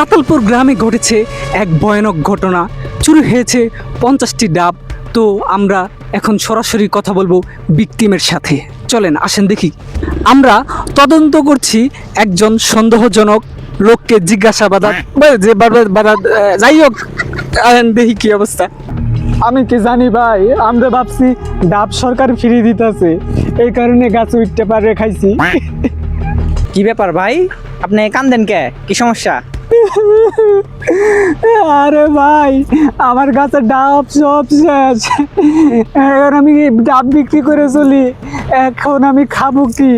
তাতালপুর গ্রামে ঘটেছে এক ভয়ানক ঘটনা। চুরি হয়েছে পঞ্চাশটি ডাব। তো আমরা এখন সরাসরি কথা বলব বিক্টিমের সাথে। চলেন আসেন দেখি। আমরা তদন্ত করছি একজন সন্দেহজনক লোককে জিজ্ঞাসাবাদ যে বারবার- বারবার, যাই হোক দেখি কি অবস্থা। আমি কি জানি ভাই আমরা ভাবছি ডাব সরকার ফ্রি দিতেছে। এই কারণে গাছ উঠতে পারে খাইছি। কি ব্যাপার ভাই? আপনি কান্দেন কে? কি সমস্যা? আরে ভাই, আমার গাছে ডাব সব শেষ। এখন আমি ডাব বিক্রি করে চলি। এখন আমি খাব কি?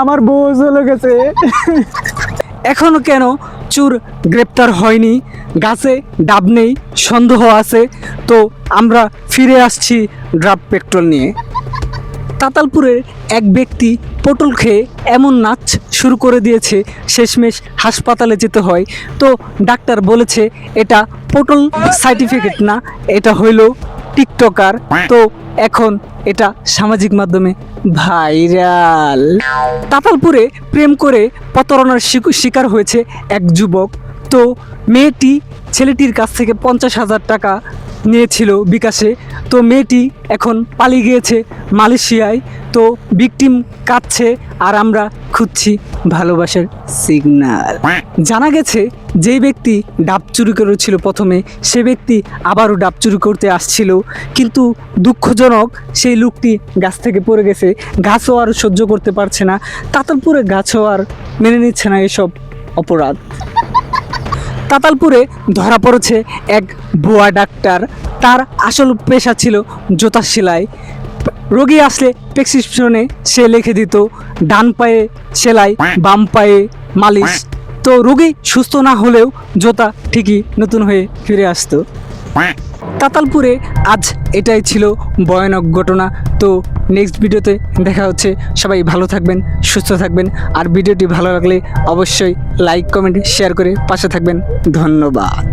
আমার বউ চলে গেছে। এখনও কেন চুর গ্রেপ্তার হয়নি? গাছে ডাব নেই, সন্দেহ আছে। তো আমরা ফিরে আসছি ড্রাব পেট্রোল নিয়ে। তাতালপুরের এক ব্যক্তি পটল খেয়ে এমন নাচ শুরু করে দিয়েছে, শেষমেশ হাসপাতালে যেতে হয়। তো ডাক্তার বলেছে, এটা পটল সার্টিফিকেট না, এটা হইল টিকটকার। তো এখন এটা সামাজিক মাধ্যমে ভাইরাল। তাতালপুরে প্রেম করে প্রতারণার শিক- শিকার হয়েছে এক যুবক। তো মেয়েটি ছেলেটির কাছ থেকে পঞ্চাশ হাজার টাকা নিয়েছিল বিকাশে। তো মেয়েটি এখন পালিয়ে গিয়েছে মালয়েশিয়ায়। তো ভিকটিম কাঁদছে আর আমরা খুঁজছি ভালোবাসার সিগন্যাল জানা গেছে যেই ব্যক্তি ডাব চুরি করেছিল প্রথমে সে ব্যক্তি আবারও ডাব চুরি করতে আসছিল। কিন্তু দুঃখজনক সেই লোকটি গাছ থেকে পড়ে গেছে। গাছও আর সহ্য করতে পারছে না। তাতালপুরে গাছও আর মেনে নিচ্ছে না এসব অপরাধ। তাতালপুরে ধরা পড়েছে এক ভুয়া ডাক্তার। তার আসল পেশা ছিল জোতা সেলাই। রোগী আসলে প্রেসক্রিপশনে সে লিখে দিত ডান পায়ে সেলাই বাম পায়ে মালিশ। তো রোগী সুস্থ না হলেও জোতা ঠিকই নতুন হয়ে ফিরে আসতো। তাতালপুরে আজ এটাই ছিল ভয়ানক ঘটনা। তো নেক্সট ভিডিওতে দেখা হচ্ছে। সবাই ভালো থাকবেন, সুস্থ থাকবেন। আর ভিডিওটি ভালো লাগলে অবশ্যই লাইক, কমেন্ট, শেয়ার করে পাশে থাকবেন। ধন্যবাদ।